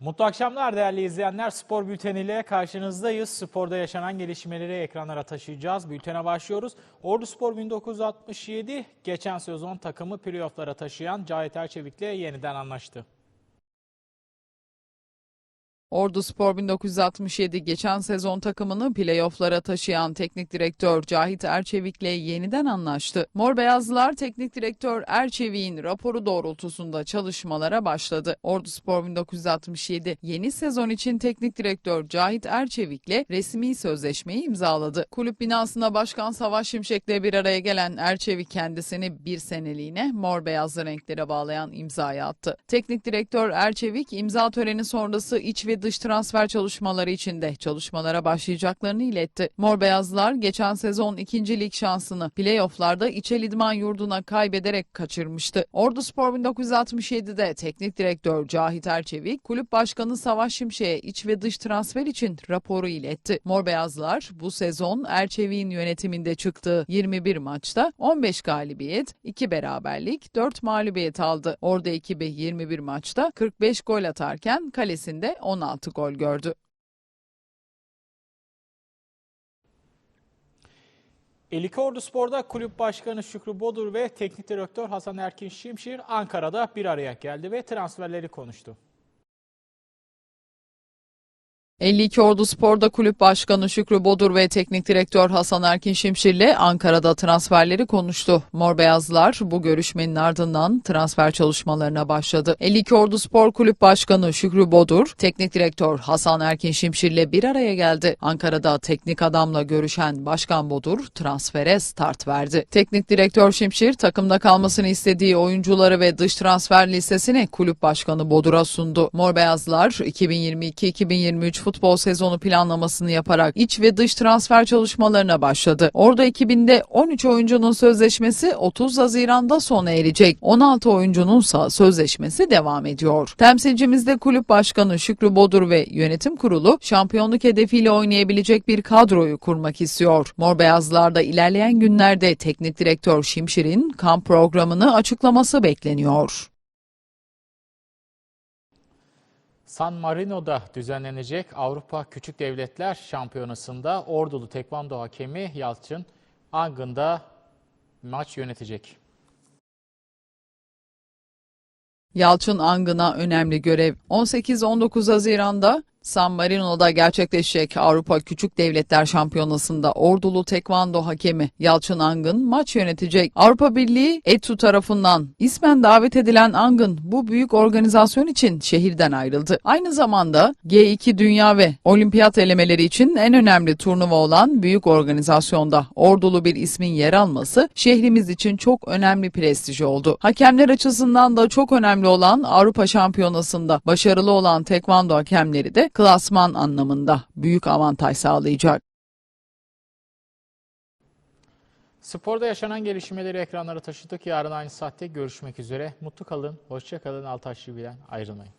Mutlu akşamlar değerli izleyenler. Spor bülteniyle karşınızdayız. Sporda yaşanan gelişmeleri ekranlara taşıyacağız. Bültene başlıyoruz. Ordu Spor 1967 geçen sezon takımı playofflara taşıyan Cahit Erçevik'le yeniden anlaştı. Ordu Spor 1967 geçen sezon takımını playofflara taşıyan teknik direktör Cahit Erçevik'le yeniden anlaştı. Mor Beyazlılar teknik direktör Erçevik'in raporu doğrultusunda çalışmalara başladı. Ordu Spor 1967 yeni sezon için teknik direktör Cahit Erçevik'le resmi sözleşmeyi imzaladı. Kulüp binasında Başkan Savaş Şimşek'le bir araya gelen Erçevik kendisini bir seneliğine mor beyazlı renklere bağlayan imzayı attı. Teknik direktör Erçevik imza töreni sonrası iç ve dış transfer çalışmaları içinde çalışmalara başlayacaklarını iletti. Mor Beyazlılar geçen sezon ikinci lig şansını playofflarda İçel İdman Yurdu'na kaybederek kaçırmıştı. Ordu Spor 1967'de teknik direktör Cahit Erçevik, kulüp başkanı Savaş Şimşek'e iç ve dış transfer için raporu iletti. Mor Beyazlılar bu sezon Erçevik'in yönetiminde çıktığı 21 maçta 15 galibiyet, 2 beraberlik, 4 mağlubiyet aldı. Ordu ekibi 21 maçta 45 gol atarken kalesinde 16 gol gördü. Elike Ordu Spor'da kulüp başkanı Şükrü Bodur ve teknik direktör Hasan Erkin Şimşir Ankara'da bir araya geldi ve transferleri konuştu. 52 Ordu Spor'da kulüp başkanı Şükrü Bodur ve teknik direktör Hasan Erkin Şimşir'le Ankara'da transferleri konuştu. Mor Beyazlılar bu görüşmenin ardından transfer çalışmalarına başladı. 52 Ordu Spor Kulüp Başkanı Şükrü Bodur, teknik direktör Hasan Erkin Şimşir'le bir araya geldi. Ankara'da teknik adamla görüşen Başkan Bodur transfere start verdi. Teknik direktör Şimşir takımda kalmasını istediği oyuncuları ve dış transfer listesini kulüp başkanı Bodur'a sundu. Mor Beyazlılar 2022-2023 futbol sezonu planlamasını yaparak iç ve dış transfer çalışmalarına başladı. Orada ekibinde 13 oyuncunun sözleşmesi 30 Haziran'da sona erecek. 16 oyuncununsa sözleşmesi devam ediyor. Temsilcimizde kulüp başkanı Şükrü Bodur ve yönetim kurulu şampiyonluk hedefiyle oynayabilecek bir kadroyu kurmak istiyor. Mor Beyazlar'da ilerleyen günlerde teknik direktör Şimşir'in kamp programını açıklaması bekleniyor. San Marino'da düzenlenecek Avrupa Küçük Devletler Şampiyonası'nda Ordulu Tekvando hakemi Yalçın Angın'da maç yönetecek. Yalçın Angın'a önemli görev 18-19 Haziran'da San Marino'da gerçekleşecek Avrupa Küçük Devletler Şampiyonası'nda Ordulu Tekvando hakemi Yalçın Angın maç yönetecek. Avrupa Birliği ETU tarafından ismen davet edilen Angın bu büyük organizasyon için şehirden ayrıldı. Aynı zamanda G2 Dünya ve Olimpiyat elemeleri için en önemli turnuva olan büyük organizasyonda Ordulu bir ismin yer alması şehrimiz için çok önemli prestij oldu. Hakemler açısından da çok önemli olan Avrupa Şampiyonası'nda başarılı olan tekvando hakemleri de klasman anlamında büyük avantaj sağlayacak. Sporda yaşanan gelişmeleri ekranlara taşıdık. Yarın aynı saatte görüşmek üzere. Mutlu kalın, hoşça kalın. Altaş TV'den ayrılmayın.